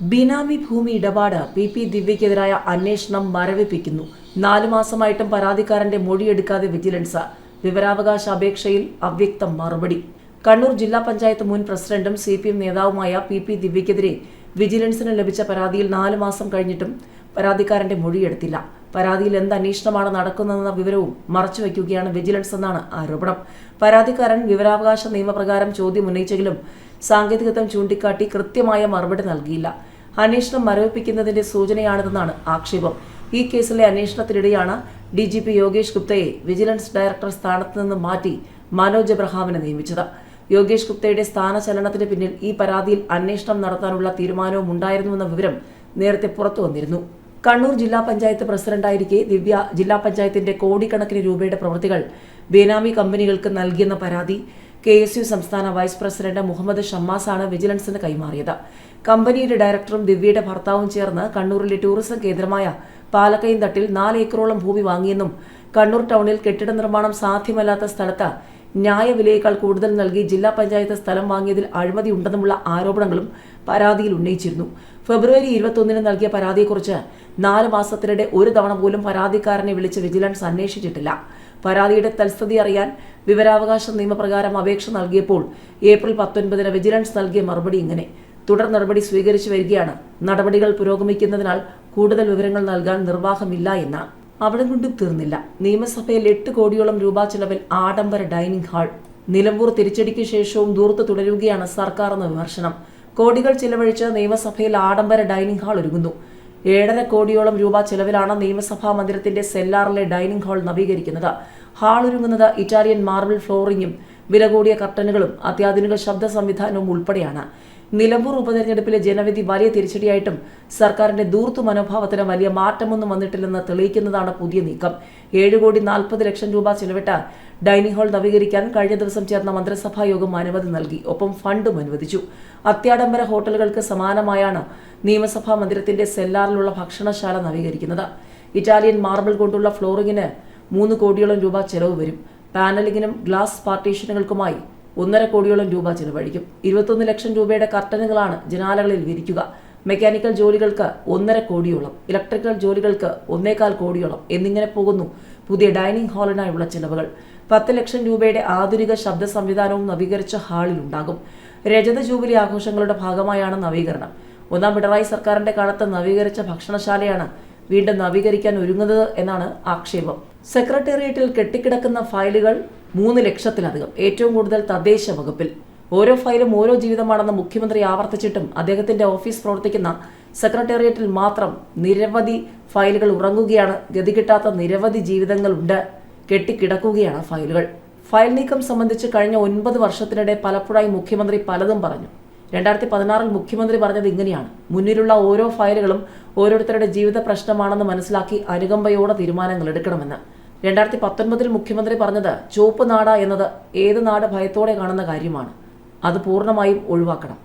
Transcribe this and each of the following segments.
ബിനാമി ഭൂമി ഇടപാട് P P ദിവ്യക്കെതിരായ അന്വേഷണം മരവിപ്പിക്കുന്നു. നാലു മാസമായിട്ടും പരാതിക്കാരന്റെ മൊഴിയെടുക്കാതെ വിജിലൻസ് വിവരാവകാശ അപേക്ഷയിൽ അവ്യക്ത മറുപടി. കണ്ണൂർ ജില്ലാ പഞ്ചായത്ത് മുൻ പ്രസിഡന്റും സി പി എം നേതാവുമായ പി പി ദിവ്യക്കെതിരെ വിജിലൻസിന് ലഭിച്ച പരാതിയിൽ നാല് മാസം കഴിഞ്ഞിട്ടും പരാതിക്കാരന്റെ മൊഴിയെടുത്തില്ല. പരാതിയിൽ എന്ത് അന്വേഷണമാണ് നടക്കുന്നതെന്ന വിവരവും മറച്ചുവെക്കുകയാണ് വിജിലൻസ് എന്നാണ് ആരോപണം. പരാതിക്കാരൻ വിവരാവകാശ നിയമപ്രകാരം ചോദ്യം ഉന്നയിച്ചെങ്കിലും സാങ്കേതികത്വം ചൂണ്ടിക്കാട്ടി കൃത്യമായ മറുപടി നൽകിയില്ല. അന്വേഷണം മരവിപ്പിക്കുന്നതിന്റെ സൂചനയാണിതെന്നാണ് ആക്ഷേപം. ഈ കേസിലെ അന്വേഷണത്തിനിടെയാണ് ഡി ജി പി യോഗേഷ് ഗുപ്തയെ വിജിലൻസ് ഡയറക്ടർ സ്ഥാനത്ത് നിന്ന് മാറ്റി മനോജ് എബ്രഹാമിനെ നിയമിച്ചത്. യോഗേഷ് ഗുപ്തയുടെ സ്ഥാനചലനത്തിന് പിന്നിൽ ഈ പരാതിയിൽ അന്വേഷണം നടത്താനുള്ള തീരുമാനവും ഉണ്ടായിരുന്നുവെന്ന വിവരം നേരത്തെ പുറത്തു വന്നിരുന്നു. കണ്ണൂർ ജില്ലാ പഞ്ചായത്ത് പ്രസിഡന്റായിരിക്കെ ദിവ്യ ജില്ലാ പഞ്ചായത്തിന്റെ കോടിക്കണക്കിന് രൂപയുടെ പ്രവൃത്തികൾ ബേനാമി കമ്പനികൾക്ക് നൽകിയെന്ന പരാതി. കെ എസ് യു സംസ്ഥാന വൈസ് പ്രസിഡന്റ് മുഹമ്മദ് ഷമ്മാസാണ് വിജിലൻസിന് കൈമാറിയത്. കമ്പനിയുടെ ഡയറക്ടറും ദിവ്യയുടെ ഭർത്താവും ചേർന്ന് കണ്ണൂരിലെ ടൂറിസം കേന്ദ്രമായ പാലക്കയം തട്ടിൽ നാല് ഏക്കറോളം ഭൂമി വാങ്ങിയെന്നും കണ്ണൂർ ടൗണിൽ കെട്ടിട നിർമ്മാണം സാധ്യമല്ലാത്ത സ്ഥലത്ത് ന്യായവിലയേക്കാൾ കൂടുതൽ നൽകി ജില്ലാ പഞ്ചായത്ത് സ്ഥലം വാങ്ങിയതിൽ അഴിമതി ഉണ്ടെന്നുമുള്ള ആരോപണങ്ങളും പരാതിയിൽ ഉന്നയിച്ചിരുന്നു. ഫെബ്രുവരി ഇരുപത്തൊന്നിന് നൽകിയ പരാതിയെക്കുറിച്ച് നാല് മാസത്തിനിടെ ഒരു തവണ പോലും പരാതിക്കാരനെ വിളിച്ച് വിജിലൻസ് അന്വേഷിച്ചിട്ടില്ല. പരാതിയുടെ തൽസ്ഥിതി അറിയാൻ വിവരാവകാശ നിയമപ്രകാരം അപേക്ഷ നൽകിയപ്പോൾ ഏപ്രിൽ പത്തൊൻപതിന് വിജിലൻസ് നൽകിയ മറുപടി ഇങ്ങനെ. തുടർ നടപടി സ്വീകരിച്ചു വരികയാണ്. നടപടികൾ പുരോഗമിക്കുന്നതിനാൽ കൂടുതൽ വിവരങ്ങൾ നൽകാൻ നിർവാഹമില്ല എന്ന. അവിടെ കൊണ്ടും തീർന്നില്ല. നിയമസഭയിൽ എട്ട് കോടിയോളം രൂപ ചെലവിൽ ആഡംബര ഡൈനിങ് ഹാൾ. നിലമ്പൂർ തിരിച്ചടിക്ക് ശേഷവും ദൂർത്ത് തുടരുകയാണ് സർക്കാർ എന്ന വിമർശനം. കോടികൾ ചിലവഴിച്ച് നിയമസഭയിൽ ആഡംബര ഡൈനിങ് ഹാൾ ഒരുങ്ങുന്നു. ഏഴര കോടിയോളം രൂപ ചെലവിലാണ് നിയമസഭാ മന്ദിരത്തിന്റെ സെല്ലാറിലെ ഡൈനിങ് ഹാൾ നവീകരിക്കുന്നത്. ഹാൾ ഒരുങ്ങുന്നത് ഇറ്റാലിയൻ മാർബിൾ ഫ്ലോറിംഗും വില കൂടിയ കർട്ടനുകളും അത്യാധുനിക ശബ്ദ സംവിധാനവും ഉൾപ്പെടെയാണ്. നിലമ്പൂർ ഉപതെരഞ്ഞെടുപ്പിലെ ജനവിധി വലിയ തിരിച്ചടിയായിട്ടും സർക്കാരിന്റെ ദൂർത്തു മനോഭാവത്തിന് വലിയ മാറ്റമൊന്നും വന്നിട്ടില്ലെന്ന് തെളിയിക്കുന്നതാണ് പുതിയ നീക്കം. ഏഴ് കോടി നാൽപ്പത് ലക്ഷം രൂപ ചെലവിട്ട ഡൈനിങ് ഹാൾ നവീകരിക്കാൻ കഴിഞ്ഞ ദിവസം ചേർന്ന മന്ത്രിസഭാ യോഗം അനുമതി നൽകി. ഒപ്പം ഫണ്ടും അനുവദിച്ചു. അത്യാഡംബര ഹോട്ടലുകൾക്ക് സമാനമായാണ് നിയമസഭാ മന്ദിരത്തിന്റെ സെല്ലാറിലുള്ള ഭക്ഷണശാല നവീകരിക്കുന്നത്. ഇറ്റാലിയൻ മാർബിൾ കൊണ്ടുള്ള ഫ്ലോറിംഗിന് മൂന്ന് കോടിയോളം രൂപ ചെലവ് വരും. പാനലിങ്ങിനും ഗ്ലാസ് പാർട്ടീഷനുകൾക്കുമായി ഒന്നര കോടിയോളം രൂപ ചെലവഴിക്കും. ഇരുപത്തൊന്ന് ലക്ഷം രൂപയുടെ കർട്ടനുകളാണ് ജനാലകളിൽ വിരിക്കുക. മെക്കാനിക്കൽ ജോലികൾക്ക് ഒന്നര കോടിയോളം ഇലക്ട്രിക്കൽ ജോലികൾക്ക് ഒന്നേകാൽ കോടിയോളം എന്നിങ്ങനെ പോകുന്നു പുതിയ ഡൈനിങ് ഹാളിനായുള്ള ചെലവുകൾ. പത്ത് ലക്ഷം രൂപയുടെ ആധുനിക ശബ്ദ സംവിധാനവും നവീകരിച്ച ഹാളിലുണ്ടാകും രജത ജൂബിലി ആഘോഷങ്ങളുടെ ഭാഗമായാണ് നവീകരണം. ഒന്നാം പിണറായി സർക്കാരിന്റെ കാലത്ത് നവീകരിച്ച ഭക്ഷണശാലയാണ് വീണ്ടും നവീകരിക്കാൻ ഒരുങ്ങുന്നത് എന്നാണ് ആക്ഷേപം. സെക്രട്ടേറിയറ്റിൽ കെട്ടിക്കിടക്കുന്ന ഫയലുകൾ മൂന്ന് ലക്ഷത്തിലധികം ഏറ്റവും കൂടുതൽ തദ്ദേശ വകുപ്പിൽ. ഓരോ ഫയലും ഓരോ ജീവിതമാണെന്ന് മുഖ്യമന്ത്രി ആവർത്തിച്ചിട്ടും അദ്ദേഹത്തിന്റെ ഓഫീസ് പ്രവർത്തിക്കുന്ന സെക്രട്ടേറിയറ്റിൽ മാത്രം നിരവധി ഫയലുകൾ ഉറങ്ങുകയാണ്. ഗതി ഗതികിട്ടാത്ത നിരവധി ജീവിതങ്ങളുണ്ട്. കെട്ടിക്കിടക്കുകയാണ് ഫയലുകൾ. ഫയൽ നീക്കം സംബന്ധിച്ച് കഴിഞ്ഞ ഒൻപത് വർഷത്തിനിടെ പലപ്പോഴായി മുഖ്യമന്ത്രി പലതും പറഞ്ഞു. രണ്ടായിരത്തി പതിനാറിൽ മുഖ്യമന്ത്രി പറഞ്ഞത് ഇങ്ങനെയാണ്. മുന്നിലുള്ള ഓരോ ഫയലുകളും ഓരോരുത്തരുടെ ജീവിത പ്രശ്നമാണെന്ന് മനസ്സിലാക്കി അനുകമ്പയോടെ തീരുമാനങ്ങൾ എടുക്കണമെന്ന്. രണ്ടായിരത്തി പത്തൊൻപതിൽ മുഖ്യമന്ത്രി പറഞ്ഞത് ചുവപ്പ് നാട എന്നത് ഏത് നാട് ഭയത്തോടെ കാണുന്ന കാര്യമാണ്. അത് പൂർണമായും ഒഴിവാക്കണം.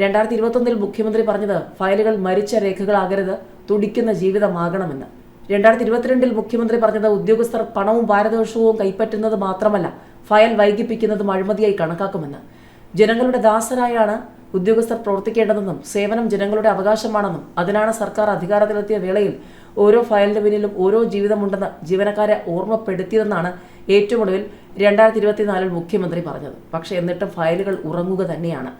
രണ്ടായിരത്തി ഇരുപത്തൊന്നിൽ മുഖ്യമന്ത്രി പറഞ്ഞത് ഫയലുകൾ മരിച്ച രേഖകളാകരുത് തുടിക്കുന്ന ജീവിതമാകണമെന്ന്. രണ്ടായിരത്തി ഇരുപത്തിരണ്ടിൽ മുഖ്യമന്ത്രി പറഞ്ഞത് ഉദ്യോഗസ്ഥർ പണവും പാരദോഷവും കൈപ്പറ്റുന്നത് മാത്രമല്ല ഫയൽ വൈകിപ്പിക്കുന്നതും അഴിമതിയായി കണക്കാക്കുമെന്ന്. ജനങ്ങളുടെ ദാസരായാണ് ഉദ്യോഗസ്ഥർ പ്രവർത്തിക്കേണ്ടതെന്നും സേവനം ജനങ്ങളുടെ അവകാശമാണെന്നും അതിനാണ് സർക്കാർ അധികാരത്തിലെത്തിയ വേളയിൽ ഓരോ ഫയലിന്റെ പിന്നിലും ഓരോ ജീവിതമുണ്ടെന്ന് ജീവനക്കാരെ ഓർമ്മപ്പെടുത്തിയതെന്നാണ് ഏറ്റവും ഒടുവിൽ രണ്ടായിരത്തി ഇരുപത്തിനാലിൽ മുഖ്യമന്ത്രി പറഞ്ഞത്. പക്ഷേ എന്നിട്ടും ഫയലുകൾ ഉറങ്ങുക തന്നെയാണ്.